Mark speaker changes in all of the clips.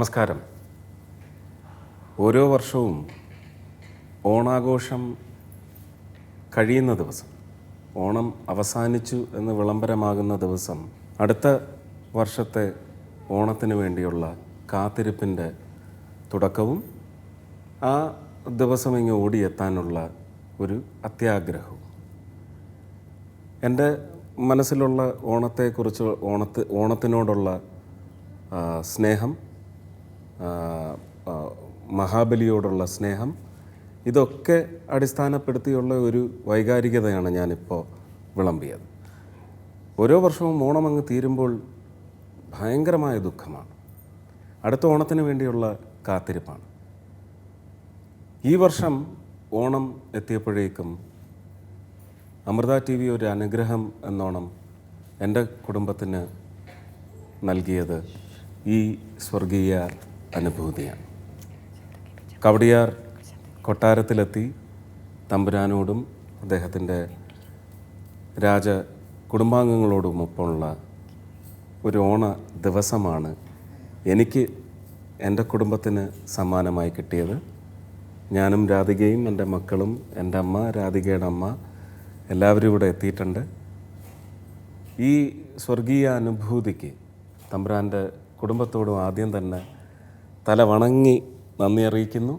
Speaker 1: നമസ്കാരം. ഓരോ വർഷവും ഓണാഘോഷം കഴിയുന്ന ദിവസം ഓണം അവസാനിച്ചു എന്ന് വിളംബരമാകുന്ന ദിവസം അടുത്ത വർഷത്തെ ഓണത്തിന് വേണ്ടിയുള്ള കാത്തിരിപ്പിന്റെ തുടക്കവും ആ ദിവസം ഇങ്ങ് ഓടിയെത്താനുള്ള ഒരു അത്യാഗ്രഹവും. എന്റെ മനസ്സിലുള്ള ഓണത്തെക്കുറിച്ച് ഓണത്ത് ഓണത്തിനോടുള്ള സ്നേഹം മഹാബലിയോടുള്ള സ്നേഹം ഇതൊക്കെ അടിസ്ഥാനപ്പെടുത്തിയുള്ള ഒരു വൈകാരികതയാണ് ഞാനിപ്പോൾ വിളമ്പിയത്. ഓരോ വർഷവും ഓണം അങ്ങ് തീരുമ്പോൾ ഭയങ്കരമായ ദുഃഖമാണ്. അടുത്ത ഓണത്തിന് വേണ്ടിയുള്ള കാത്തിരിപ്പാണ്. ഈ വർഷം ഓണം എത്തിയപ്പോഴേക്കും അമൃത ടി വി ഒരു അനുഗ്രഹം എന്നോണം എന്റെ കുടുംബത്തിന് നൽകിയത് ഈ സ്വർഗീയ അനുഭൂതിയാണ്. കവടിയാർ കൊട്ടാരത്തിലെത്തി തമ്പുരാനോടും അദ്ദേഹത്തിന്റെ രാജ കുടുംബാംഗങ്ങളോടുമൊപ്പമുള്ള ഒരു ഓണ ദിവസമാണ് എനിക്ക് എന്റെ കുടുംബത്തിന് സമ്മാനമായി കിട്ടിയത്. ഞാനും രാധികയും എന്റെ മക്കളും എന്റെ അമ്മ രാധികയുടെ അമ്മ എല്ലാവരും ഇവിടെ എത്തിയിട്ടുണ്ട്. ഈ സ്വർഗീയ അനുഭൂതിക്ക് തമ്പ്രാന്റെ കുടുംബത്തോടും ആദ്യം തന്നെ തല വണങ്ങി നന്ദി അറിയിക്കുന്നു.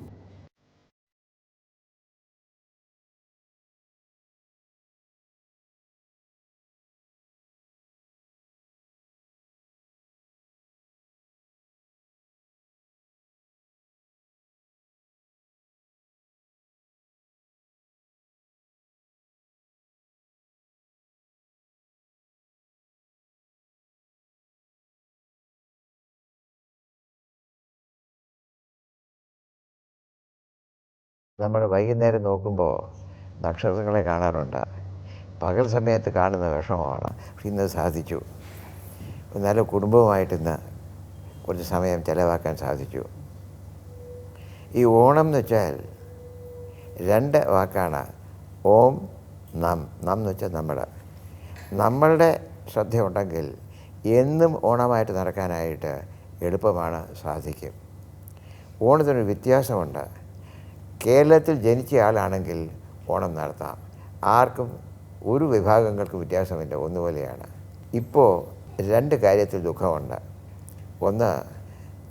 Speaker 2: നമ്മൾ വൈകുന്നേരം നോക്കുമ്പോൾ നക്ഷത്രങ്ങളെ കാണാറുണ്ട്. പകൽ സമയത്ത് കാണുന്ന വിഷമമാണ്. പക്ഷെ ഇന്ന് സാധിച്ചു. നല്ല കുടുംബവുമായിട്ട് ഇന്ന് കുറച്ച് സമയം ചിലവാക്കാൻ സാധിച്ചു. ഈ ഓണം എന്ന് വെച്ചാൽ രണ്ട് വാക്കാണ്. ഓം നം. നം എന്ന് വെച്ചാൽ നമ്മൾ. നമ്മളുടെ ശ്രദ്ധയുണ്ടെങ്കിൽ എന്നും ഓണമായിട്ട് നടക്കാനായിട്ട് എളുപ്പമാണ് സാധിക്കും. ഓണത്തിനൊരു വ്യത്യാസമുണ്ട്. കേരളത്തിൽ ജനിച്ച ആളാണെങ്കിൽ ഓണം നടത്താം. ആർക്കും ഒരു വിഭാഗങ്ങൾക്ക് വ്യത്യാസമില്ല. ഒന്നുപോലെയാണ്. ഇപ്പോൾ രണ്ട് കാര്യത്തിൽ ദുഃഖമുണ്ട്. ഒന്ന്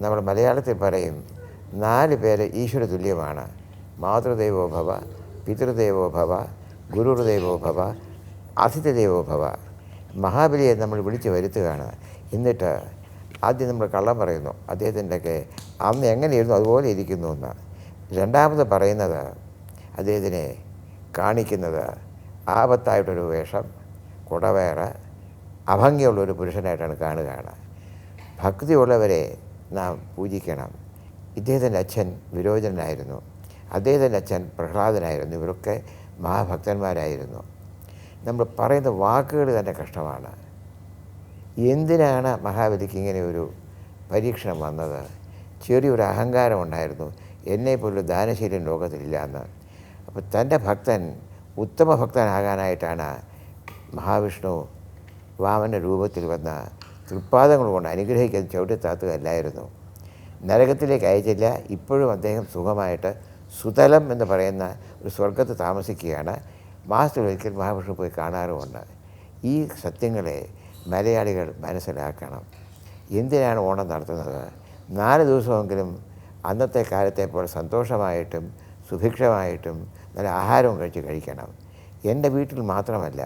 Speaker 2: നമ്മൾ മലയാളത്തിൽ പറയും നാല് പേര് ഈശ്വര തുല്യമാണ്. മാതൃദേവോ ഭവ പിതൃദേവോ ഭവ ഗുരുദേവോ ഭവ അതിഥിദേവോ ഭവ. മഹാബലിയെ നമ്മൾ വിളിച്ചു വരുത്തുകയാണ്. എന്നിട്ട് ആദ്യം നമ്മൾ കള്ളം പറയുന്നു. അദ്ദേഹത്തിന്റെയൊക്കെ അന്ന് എങ്ങനെയിരുന്നു അതുപോലെ ഇരിക്കുന്നു എന്ന്. രണ്ടാമത് പറയുന്നത് അദ്ദേഹത്തിനെ കാണിക്കുന്നത് ആപത്തായിട്ടൊരു വേഷം കുടവേറ അഭംഗിയുള്ളൊരു പുരുഷനായിട്ടാണ് കാണുകയാണ്. ഭക്തിയുള്ളവരെ നാം പൂജിക്കണം. ഇദ്ദേഹത്തിന്റെ അച്ഛൻ വിരോചനായിരുന്നു. അദ്ദേഹത്തിന്റെ അച്ഛൻ പ്രഹ്ലാദനായിരുന്നു. ഇവരൊക്കെ മഹാഭക്തന്മാരായിരുന്നു. നമ്മൾ പറയുന്ന വാക്കുകൾ തന്നെ കഷ്ടമാണ്. എന്തിനാണ് മഹാബലിക്ക് ഇങ്ങനെ ഒരു പരീക്ഷണം വന്നത്? ചെറിയൊരു അഹങ്കാരം ഉണ്ടായിരുന്നു. എന്നെപ്പോലൊരു ദാനശീലം ലോകത്തിലില്ല എന്ന് അപ്പോൾ തന്റെ ഭക്തൻ ഉത്തമ ഭക്തനാകാനായിട്ടാണ് മഹാവിഷ്ണു വാമന രൂപത്തിൽ വന്ന തൃപ്പാദങ്ങൾ കൊണ്ട് അനുഗ്രഹിക്കാൻ ചവിട്ടിത്താത്തുകയല്ലായിരുന്നു. നരകത്തിലേക്ക് അയച്ചില്ല. ഇപ്പോഴും അദ്ദേഹം സുഖമായിട്ട് സുതലം എന്ന് പറയുന്ന ഒരു സ്വർഗത്ത് താമസിക്കുകയാണ്. മാസത്തിലൊരിക്കൽ മഹാവിഷ്ണു പോയി കാണാറുമുണ്ട്. ഈ സത്യങ്ങളെ മലയാളികൾ മനസ്സിലാക്കണം. എന്തിനാണ് ഓണം നടത്തുന്നത്? നാല് ദിവസമെങ്കിലും അന്നത്തെ കാലത്തെ പോലെ സന്തോഷമായിട്ടും സുഭിക്ഷമായിട്ടും നല്ല ആഹാരവും കഴിച്ച് കഴിക്കണം. എന്റെ വീട്ടിൽ മാത്രമല്ല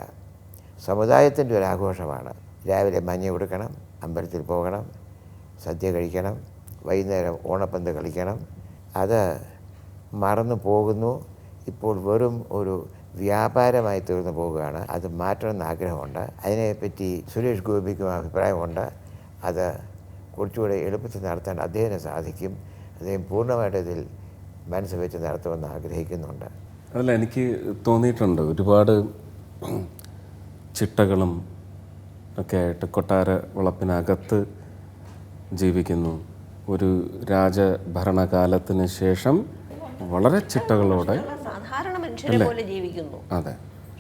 Speaker 2: സമുദായത്തിന്റെ ഒരു ആഘോഷമാണ്. രാവിലെ മഞ്ഞ കൊടുക്കണം അമ്പലത്തിൽ പോകണം സദ്യ കഴിക്കണം വൈകുന്നേരം ഓണപ്പന്ത് കളിക്കണം. അത് മറന്നു പോകുന്നു. ഇപ്പോൾ വെറും ഒരു വ്യാപാരമായി തീർന്നു പോവുകയാണ് അത് മാറ്റണമെന്ന് ആഗ്രഹമുണ്ട്. അതിനെപ്പറ്റി സുരേഷ് ഗോപിക്കും അഭിപ്രായമുണ്ട്. അത് കുറച്ചുകൂടെ എളുപ്പത്തിൽ നടത്താൻ അദ്ദേഹത്തിന് സാധിക്കും. അദ്ദേഹം പൂർണമായിട്ട് ഇതിൽ മനസ്സ് വെച്ച് നടത്തുമെന്ന് ആഗ്രഹിക്കുന്നുണ്ട്.
Speaker 1: അല്ല എനിക്ക് തോന്നിയിട്ടുണ്ട് ഒരുപാട് ചിട്ടകളും ഒക്കെ ആയിട്ട് കൊട്ടാര വളപ്പിനകത്ത് ജീവിക്കുന്നു. ഒരു രാജഭരണകാലത്തിന് ശേഷം വളരെ ചിട്ടകളോടെ
Speaker 3: സാധാരണ മനുഷ്യരെ പോലെ ജീവിക്കുന്നു.
Speaker 1: അതെ.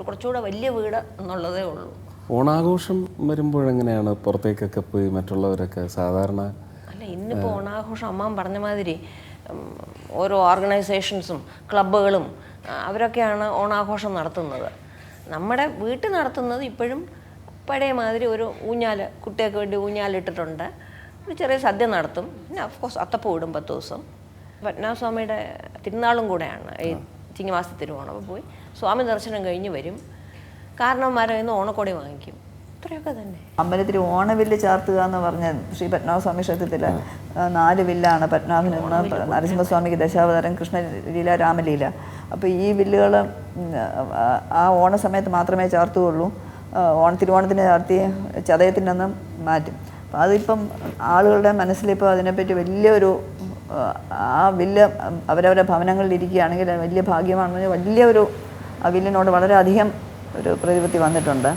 Speaker 3: കുറച്ചുകൂടെ വലിയ വീട് എന്നുള്ളതേ ഉള്ളൂ.
Speaker 1: ഓണാഘോഷം വരുമ്പോഴെങ്ങനെയാണ് പുറത്തേക്കൊക്കെ പോയി മറ്റുള്ളവരൊക്കെ സാധാരണ
Speaker 3: ഇന്നിപ്പോൾ ഓണാഘോഷം അമ്മ പറഞ്ഞ മാതിരി ഓരോ ഓർഗനൈസേഷൻസും ക്ലബ്ബുകളും അവരൊക്കെയാണ് ഓണാഘോഷം നടത്തുന്നത്. നമ്മുടെ വീട്ടിൽ നടത്തുന്നത് ഇപ്പോഴും പഴയ മാതിരി ഒരു ഊഞ്ഞാൽ കുട്ടികൾക്ക് വേണ്ടി ഊഞ്ഞാലിട്ടിട്ടുണ്ട് ഒരു ചെറിയ സദ്യ നടത്തും. പിന്നെ അഫ്കോഴ്സ് അത്തപ്പൂ ഇടും പത്ത് ദിവസം. പത്മനാഭസ്വാമിയുടെ തിരുനാളും കൂടെയാണ് ഈ ചിങ്ങമാസ തിരുവോണം അപ്പോൾ പോയി സ്വാമി ദർശനം കഴിഞ്ഞ് വരും. കാരണവന്മാരെ നിന്ന് ഓണക്കോടി വാങ്ങിക്കും. ഇത്രയൊക്കെ തന്നെ.
Speaker 4: അമ്പലത്തിൽ ഓണവില്ല് ചാർത്തുക എന്ന് പറഞ്ഞ ശ്രീ പത്മനാഭസ്വാമി ക്ഷേത്രത്തിൽ നാല് വില്ലാണ് പത്മനാഭൻ എന്ന് നരസിംഹസ്വാമിക്ക് ദശാവതാരം കൃഷ്ണലീല രാമലീല. അപ്പോൾ ഈ വില്ലുകൾ ആ ഓണ സമയത്ത് മാത്രമേ ചാർത്തുകയുള്ളൂ ഓണ തിരുവോണത്തിന് ചാർത്തി ചതയത്തിന്റെ അന്ന് മാറ്റും. അപ്പോൾ അതിപ്പം ആളുകളുടെ മനസ്സിലിപ്പോൾ അതിനെപ്പറ്റി വലിയൊരു ആ, വില്ല് അവരവരുടെ ഭവനങ്ങളിൽ ഇരിക്കുകയാണെങ്കിൽ വലിയ ഭാഗ്യമാണെന്ന് വലിയൊരു ആ വില്ലിനോട് വളരെയധികം ഒരു പ്രതിപത്തി വന്നിട്ടുണ്ട്.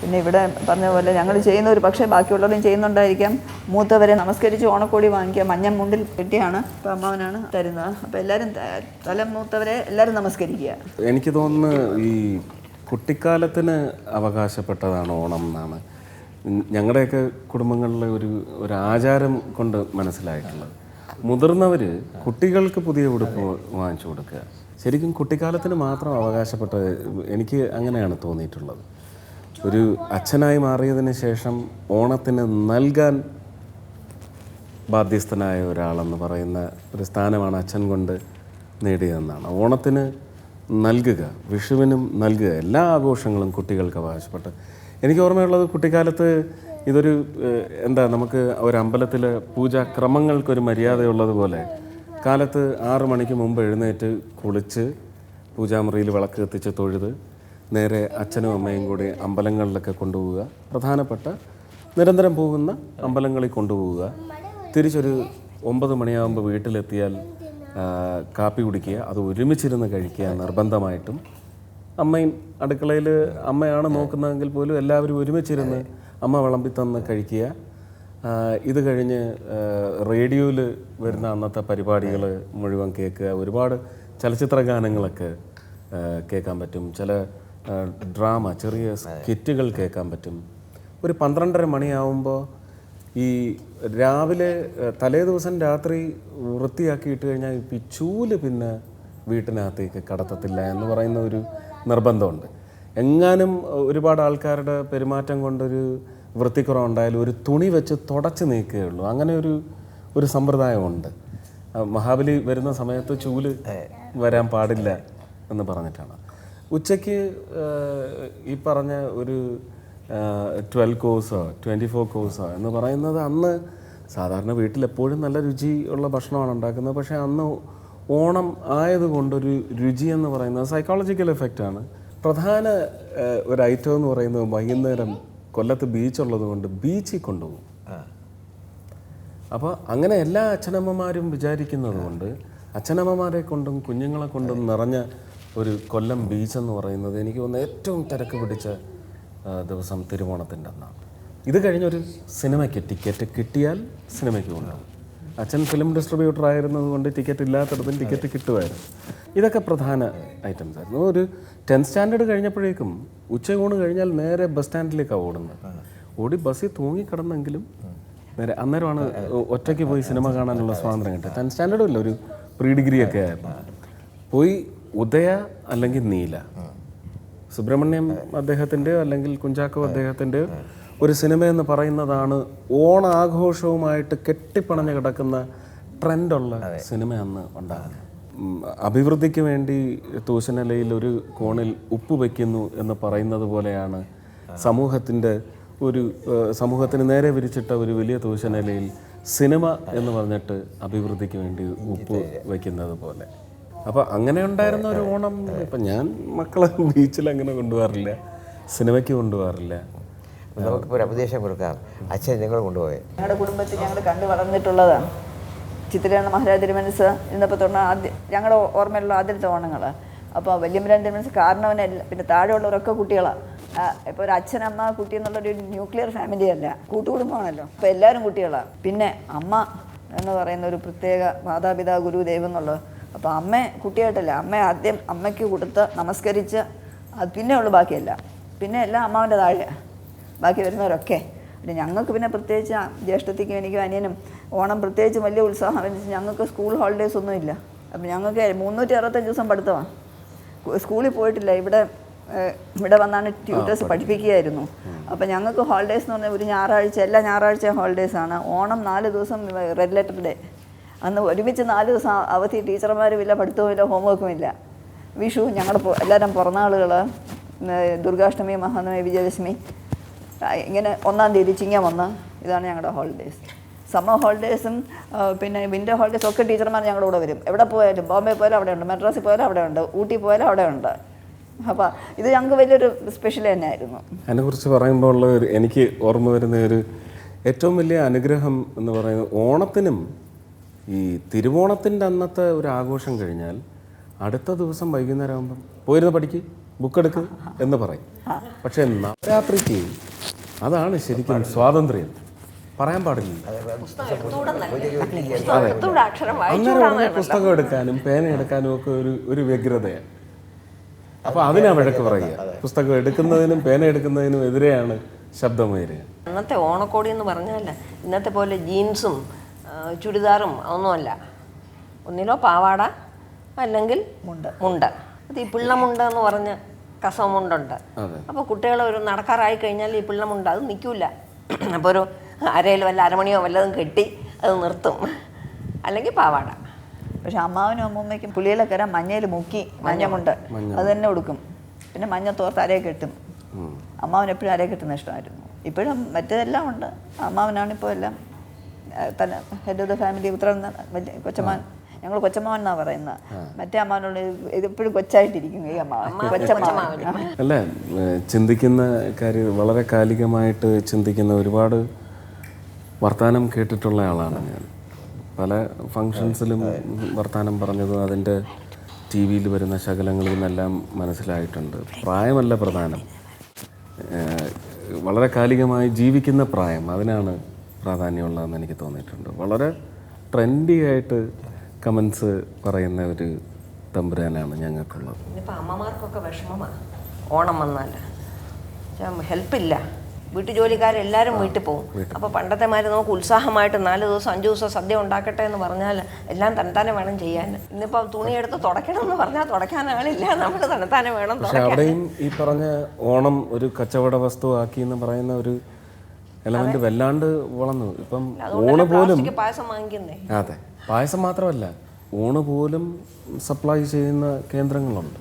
Speaker 4: പിന്നെ ഇവിടെ പറഞ്ഞ പോലെ ഞങ്ങൾ ചെയ്യുന്ന ഒരു പക്ഷേ ബാക്കിയുള്ളവരും ചെയ്യുന്നുണ്ടായിരിക്കാം. മൂത്തവരെ നമസ്കരിച്ച് ഓണക്കോടി വാങ്ങിക്കുക മഞ്ഞ മുണ്ടിൽ കെട്ടിയാണ് ഇപ്പം അമ്മാവനാണ് തരുന്നത് അപ്പോൾ എല്ലാവരും തല മൂത്തവരെ എല്ലാവരും നമസ്കരിക്കുക.
Speaker 1: എനിക്ക് തോന്നുന്നു ഈ കുട്ടിക്കാലത്തിന് അവകാശപ്പെട്ടതാണ് ഓണം എന്നാണ്. ഞങ്ങളുടെയൊക്കെ കുടുംബങ്ങളിലെ ഒരു ഒരു ആചാരം കൊണ്ട് മനസ്സിലായിട്ടുള്ളത്. മുതിർന്നവർ കുട്ടികൾക്ക് പുതിയ ഉടുപ്പ് വാങ്ങിച്ചു കൊടുക്കുക. ശരിക്കും കുട്ടിക്കാലത്തിന് മാത്രം അവകാശപ്പെട്ട എനിക്ക് അങ്ങനെയാണ് തോന്നിയിട്ടുള്ളത്. ഒരു അച്ഛനായി മാറിയതിന് ശേഷം ഓണത്തിന് നൽകാൻ ബാധ്യസ്ഥനായ ഒരാളെന്ന് പറയുന്ന ഒരു സ്ഥാനമാണ് അച്ഛൻ കൊണ്ട് നേടിയതെന്നാണ്. ഓണത്തിന് നൽകുക വിഷുവിനും നൽകുക എല്ലാ ആഘോഷങ്ങളും കുട്ടികൾക്ക് അവകാശപ്പെട്ട് എനിക്ക് ഓർമ്മയുള്ളത് കുട്ടിക്കാലത്ത് ഇതൊരു എന്താ നമുക്ക് ഒരു അമ്പലത്തിൽ പൂജാക്രമങ്ങൾക്കൊരു മര്യാദയുള്ളതുപോലെ കാലത്ത് ആറു മണിക്ക് മുമ്പ് എഴുന്നേറ്റ് കുളിച്ച് പൂജാമുറിയിൽ വിളക്ക് കത്തിച്ച് തൊഴുത് നേരെ അച്ഛനും അമ്മയും കൂടി അമ്പലങ്ങളിലൊക്കെ കൊണ്ടുപോവുക. പ്രധാനപ്പെട്ട നിരന്തരം പോകുന്ന അമ്പലങ്ങളിൽ കൊണ്ടുപോവുക. തിരിച്ചൊരു ഒമ്പത് മണിയാകുമ്പോൾ വീട്ടിലെത്തിയാൽ കാപ്പി കുടിക്കുക അത് ഒരുമിച്ചിരുന്ന് കഴിക്കുക നിർബന്ധമായിട്ടും. അമ്മയും അടുക്കളയിൽ അമ്മയാണ് നോക്കുന്നതെങ്കിൽ പോലും എല്ലാവരും ഒരുമിച്ചിരുന്ന് അമ്മ വിളമ്പി തന്ന് കഴിക്കുക. ഇത് കഴിഞ്ഞ് റേഡിയോയിൽ വരുന്ന അന്നത്തെ പരിപാടികൾ മുഴുവൻ കേൾക്കുക. ഒരുപാട് ചലച്ചിത്ര ഗാനങ്ങളൊക്കെ കേൾക്കാൻ പറ്റും. ചില ഡ്രാമ ചെറിയ സ്കിറ്റുകൾ കേൾക്കാൻ പറ്റും. ഒരു പന്ത്രണ്ടര മണിയാവുമ്പോൾ ഈ രാവിലെ തലേ ദിവസം രാത്രി വൃത്തിയാക്കിയിട്ട് കഴിഞ്ഞാൽ ഈ ചൂൽ പിന്നെ വീട്ടിനകത്തേക്ക് കടത്തത്തില്ല എന്ന് പറയുന്ന ഒരു നിർബന്ധമുണ്ട്. എങ്ങാനും ഒരുപാട് ആൾക്കാരുടെ പെരുമാറ്റം കൊണ്ടൊരു വൃത്തിക്കുറവുണ്ടായാലും ഒരു തുണി വെച്ച് തുടച്ച് നീക്കുകയുള്ളൂ അങ്ങനെ ഒരു ഒരു സമ്പ്രദായമുണ്ട്. മഹാബലി വരുന്ന സമയത്ത് ചൂൽ വരാൻ പാടില്ല എന്ന് പറഞ്ഞിട്ടാണ്. ഉച്ചയ്ക്ക് ഈ പറഞ്ഞ ഒരു ട്വൽവ് കോഴ്സോ ട്വന്റി ഫോർ കോഴ്സോ എന്ന് പറയുന്നത് അന്ന് സാധാരണ വീട്ടിൽ എപ്പോഴും നല്ല രുചി ഉള്ള ഭക്ഷണമാണ് ഉണ്ടാക്കുന്നത്. പക്ഷേ അന്ന് ഓണം ആയതുകൊണ്ടൊരു രുചി എന്ന് പറയുന്നത് സൈക്കോളജിക്കൽ എഫക്റ്റാണ് പ്രധാന ഒരു ഐറ്റം എന്ന് പറയുന്നത് വൈകുന്നേരം കൊല്ലത്ത് ബീച്ചുള്ളത് കൊണ്ട് ബീച്ചിൽ കൊണ്ടുപോകും. അപ്പോൾ അങ്ങനെ എല്ലാ അച്ഛനമ്മമാരും വിചാരിക്കുന്നത് കൊണ്ട് അച്ഛനമ്മമാരെ കൊണ്ടും കുഞ്ഞുങ്ങളെ കൊണ്ടും നിറഞ്ഞ ഒരു കൊല്ലം ബീച്ച് എന്ന് പറയുന്നത് എനിക്ക് തോന്നുന്നു ഏറ്റവും തിരക്ക് പിടിച്ച ദിവസം തിരുവോണത്തിന്റെ അന്നാണ്. ഇത് കഴിഞ്ഞൊരു സിനിമയ്ക്ക് ടിക്കറ്റ് കിട്ടിയാൽ സിനിമയ്ക്ക് പോകണം അച്ഛൻ ഫിലിം ഡിസ്ട്രിബ്യൂട്ടർ ആയിരുന്നത് കൊണ്ട് ടിക്കറ്റ് ഇല്ലാത്തടത്തും ടിക്കറ്റ് കിട്ടുമായിരുന്നു. ഇതൊക്കെ പ്രധാന ഐറ്റംസ് ആയിരുന്നു. ഒരു ടെൻത്ത് സ്റ്റാൻഡേർഡ് കഴിഞ്ഞപ്പോഴേക്കും ഉച്ചയൂണ് കഴിഞ്ഞാൽ നേരെ ബസ് സ്റ്റാൻഡിലേക്കാണ് ഓടുന്നത്. ഓടി ബസ്സിൽ തൂങ്ങിക്കിടന്നെങ്കിലും നേരെ അന്നേരമാണ് ഒറ്റയ്ക്ക് പോയി സിനിമ കാണാനുള്ള സ്വാതന്ത്ര്യം കിട്ടുക ടെൻത്ത് സ്റ്റാൻഡേർഡും ഇല്ല ഒരു പ്രീ ഡിഗ്രി ഒക്കെ ആയിരുന്നു. പോയി ഉദയ അല്ലെങ്കിൽ നീല. സുബ്രഹ്മണ്യം അദ്ദേഹത്തിന്റെ അല്ലെങ്കിൽ കുഞ്ചാക്കോ അദ്ദേഹത്തിന്റെ ഒരു സിനിമ എന്ന് പറയുന്നതാണ് ഓണാഘോഷവുമായിട്ട് കെട്ടിപ്പണഞ്ഞ് കിടക്കുന്ന ട്രെൻഡുള്ള സിനിമ അന്ന് ഉണ്ടാകുന്നത് അഭിവൃദ്ധിക്ക് വേണ്ടി തൂശനിലയിൽ ഒരു കോണിൽ ഉപ്പ് വയ്ക്കുന്നു എന്ന് പറയുന്നത് പോലെയാണ് സമൂഹത്തിന്റെ ഒരു സമൂഹത്തിന് നേരെ വിരിച്ചിട്ട ഒരു വലിയ തൂശനിലയിൽ സിനിമ എന്ന് പറഞ്ഞിട്ട് അഭിവൃദ്ധിക്ക് വേണ്ടി ഉപ്പ് വയ്ക്കുന്നത് പോലെ. അപ്പോൾ അങ്ങനെ ഉണ്ടായിരുന്ന ഒരു ഓണം ഇപ്പം ഞാൻ മക്കളെ ബീച്ചിൽ അങ്ങനെ കൊണ്ടുപോകാറില്ല. സിനിമയ്ക്ക് കൊണ്ടുപോകാറില്ല.
Speaker 2: നമുക്കിപ്പോൾ ഒരു ഉപദേശം കൊടുക്കാം. അച്ഛൻ നിങ്ങൾ കൊണ്ടുപോയത്
Speaker 4: ഞങ്ങളുടെ കുടുംബത്തിൽ ഞങ്ങൾ കണ്ടു വളർന്നിട്ടുള്ളതാണ്. ചിത്രയാണ് മഹാരാജ തിരുമനസ് ഇന്നിപ്പോൾ തുടർന്ന് ആദ്യ ഞങ്ങളുടെ ഓർമ്മയിലുള്ള ആദ്യത്തെ ഓണങ്ങൾ അപ്പോൾ വല്യമ്പലം തിരുമനസ് കാരണവനല്ല പിന്നെ താഴെയുള്ളവരൊക്കെ കുട്ടികളാണ് ഇപ്പോൾ ഒരു അച്ഛനമ്മ കുട്ടി എന്നുള്ളൊരു ന്യൂക്ലിയർ ഫാമിലി അല്ല. കൂട്ടുകുടുംബമാണല്ലോ. അപ്പോൾ എല്ലാവരും കുട്ടികളാണ് പിന്നെ അമ്മ എന്ന് പറയുന്ന ഒരു പ്രത്യേക മാതാപിതാ ഗുരു ദൈവം എന്നുള്ളത് അപ്പോൾ അമ്മ കുട്ടിയായിട്ടല്ല അമ്മ ആദ്യം അമ്മയ്ക്ക് കൊടുത്ത് നമസ്കരിച്ച് അത് പിന്നെ ഉള്ളു ബാക്കിയല്ല. പിന്നെ എല്ലാം അമ്മാവന്റെ താഴെ. ബാക്കി വരുന്നവരൊക്കെ. പിന്നെ ഞങ്ങൾക്ക് പിന്നെ പ്രത്യേകിച്ച് ജ്യേഷ്ഠത്തിക്കും എനിക്കും അനിയനും ഓണം പ്രത്യേകിച്ച് വലിയ ഉത്സാഹം ഞങ്ങൾക്ക് സ്കൂൾ ഹോളിഡേയ്സ് ഒന്നും ഇല്ല. അപ്പം ഞങ്ങൾക്ക് മുന്നൂറ്റി അറുപത്തഞ്ച് ദിവസം പഠിത്തമാണ് സ്കൂളിൽ പോയിട്ടില്ല. ഇവിടെ ഇവിടെ വന്നാണ് ട്യൂട്ടേഴ്സ് പഠിപ്പിക്കുകയായിരുന്നു. അപ്പം ഞങ്ങൾക്ക് ഹോളിഡേയ്സ് എന്ന് പറഞ്ഞാൽ ഒരു ഞായറാഴ്ച എല്ലാ ഞായറാഴ്ച ഹോളിഡേയ്സ് ആണ്. ഓണം നാല് ദിവസം റെഡ് ലെറ്റർ ഡേ. അന്ന് ഒരുമിച്ച് നാല് ദിവസം അവധി ടീച്ചർമാരും ഇല്ല പഠിത്തവും ഇല്ല ഹോംവർക്കും ഇല്ല. വിഷു ഞങ്ങളുടെ എല്ലാവരും പിറന്നാളുകൾ ദുർഗാഷ്ടമി മഹാനവമി വിജയദശമി ഇങ്ങനെ ഒന്നാം തീയതി ചിങ്ങം വന്ന് ഇതാണ് ഞങ്ങളുടെ ഹോളിഡേയ്സ് സമ്മർ ഹോളിഡേയ്സും പിന്നെ വിന്റർ ഹോളിഡേയ്സും ഒക്കെ ടീച്ചർമാർ ഞങ്ങളുടെ കൂടെ വരും. എവിടെ പോയാലും ബോംബെ പോയാലും അവിടെ ഉണ്ട് മദ്രാസിൽ പോയാലും അവിടെ ഉണ്ട് ഊട്ടി പോയാലും അവിടെ ഉണ്ട് അപ്പോൾ ഇത് ഞങ്ങൾക്ക് വലിയൊരു സ്പെഷ്യൽ തന്നെയായിരുന്നു.
Speaker 1: അതിനെക്കുറിച്ച് പറയുമ്പോൾ ഉള്ള എനിക്ക് ഓർമ്മ വരുന്ന ഒരു ഏറ്റവും വലിയ അനുഗ്രഹം എന്ന് പറയുന്നത് ഓണത്തിനും ഈ തിരുവോണത്തിന്റെ അന്നത്തെ ഒരു ആഘോഷം കഴിഞ്ഞാൽ അടുത്ത ദിവസം വൈകുന്നേരം ആകുമ്പം പോയിരുന്ന പഠിക്ക് ബുക്ക് എടുക്ക് എന്ന് പറയും. പക്ഷേ നവരാത്രിക്ക് അതാണ് ശരിക്കും സ്വാതന്ത്ര്യം. പറയാൻ പാടില്ല.
Speaker 3: അതെ.
Speaker 1: അന്നേരം പുസ്തകം എടുക്കാനും പേന എടുക്കാനും ഒക്കെ ഒരു ഒരു വ്യഗ്രതയാണ്. അപ്പോൾ അതിനാ വഴക്ക് പറയുക. പുസ്തകം എടുക്കുന്നതിനും പേന എടുക്കുന്നതിനും എതിരെയാണ് ശബ്ദമുയരുക.
Speaker 3: അന്നത്തെ ഓണക്കോടി എന്ന് പറഞ്ഞാൽ ഇന്നത്തെ പോലെ ജീൻസും ചുരിദാറും ഒന്നുമല്ല ഒന്നിലോ പാവാട അല്ലെങ്കിൽ മുണ്ട്. മുണ്ട്. അത് ഈ പിള്ളമുണ്ട് എന്ന് പറഞ്ഞ് കസവമുണ്ടുണ്ട്. അപ്പോൾ കുട്ടികൾ ഒരു നടക്കാറായി കഴിഞ്ഞാൽ ഈ പിള്ളമുണ്ട് അത് നിൽക്കില്ല അപ്പോൾ ഒരു അരയിൽ വല്ല അരമണിയോ വല്ലതും കെട്ടി അത് നിർത്തും. അല്ലെങ്കിൽ പാവാട.
Speaker 4: പക്ഷെ അമ്മാവനും അമ്മൂമ്മയ്ക്കും പുളിയിലക്കര മഞ്ഞയിൽ മുക്കി മഞ്ഞമുണ്ട്. അത് തന്നെ കൊടുക്കും പിന്നെ മഞ്ഞ തോർത്ത് അരയെ കെട്ടും. അമ്മാവൻ എപ്പോഴും അരയെ കെട്ടുന്ന ഇഷ്ടമായിരുന്നു. ഇപ്പോഴും മറ്റേതെല്ലാം ഉണ്ട്. അമ്മാവനാണ് ഇപ്പോൾ എല്ലാം ഹെഡ് ഓഫ് ദ ഫാമിലി ഉത്തരം വലിയ കൊച്ചമാൻ ഞങ്ങൾ കൊച്ചമാൻ എന്നാ പറയുന്നത് മറ്റേ അമ്മാവനോട് എപ്പോഴും ഇപ്പോഴും കൊച്ചായിട്ടിരിക്കും ഈ അമ്മാവൻ. കൊച്ചമ്മാവൻ.
Speaker 1: അല്ല ചിന്തിക്കുന്ന കാര്യം വളരെ കാലികമായിട്ട് ചിന്തിക്കുന്ന ഒരുപാട് വർത്തമാനം കേട്ടിട്ടുള്ള ആളാണ് ഞാൻ. പല ഫങ്ഷൻസിലും വർത്തമാനം പറഞ്ഞതും അതിന്റെ ടി വിയിൽ വരുന്ന ശകലങ്ങളിൽ നിന്നെല്ലാം മനസ്സിലായിട്ടുണ്ട്. പ്രായമല്ല പ്രധാനം. വളരെ കാലികമായി ജീവിക്കുന്ന പ്രായം അതിനാണ് പ്രാധാന്യമുള്ളതെന്ന് എനിക്ക് തോന്നിയിട്ടുണ്ട്. വളരെ ട്രെൻഡി ആയിട്ട് കമൻസ് പറയുന്ന ഒരു തമ്പുരാനാണ് ഞങ്ങൾക്കുള്ളത്.
Speaker 3: ഇനിയിപ്പോൾ അമ്മമാർക്കൊക്കെ വിഷമമാണ് ഓണം വന്നാൽ ഹെൽപ്പില്ല വീട്ടു ജോലിക്കാരെല്ലാവരും വീട്ടിൽ പോകും. അപ്പോൾ പണ്ടത്തെ മാതിരി നമുക്ക് ഉത്സാഹമായിട്ട് നാല് ദിവസം അഞ്ച് ദിവസം സദ്യ ഉണ്ടാക്കട്ടെ എന്ന് പറഞ്ഞാൽ എല്ലാം തനത്താനെ വേണം ചെയ്യാൻ. ഇന്നിപ്പോൾ തുണിയെടുത്ത് തുടയ്ക്കണം എന്ന് പറഞ്ഞാൽ തുടയ്ക്കാൻ ആളില്ല. നമ്മൾ തനത്താനെ വേണം
Speaker 1: പക്ഷെ അവിടെയും ഈ പറഞ്ഞ ഓണം ഒരു കച്ചവട വസ്തു ആക്കി എന്ന് പറയുന്ന ഒരു എലമെന്റ് വല്ലാണ്ട് വളർന്നു. ഇപ്പം ഊണ് പോലും
Speaker 3: പായസം വാങ്ങിക്കുന്നേ?
Speaker 1: അതെ. പായസം മാത്രമല്ല ഊണ് പോലും സപ്ലൈ ചെയ്യുന്ന കേന്ദ്രങ്ങളുണ്ട്.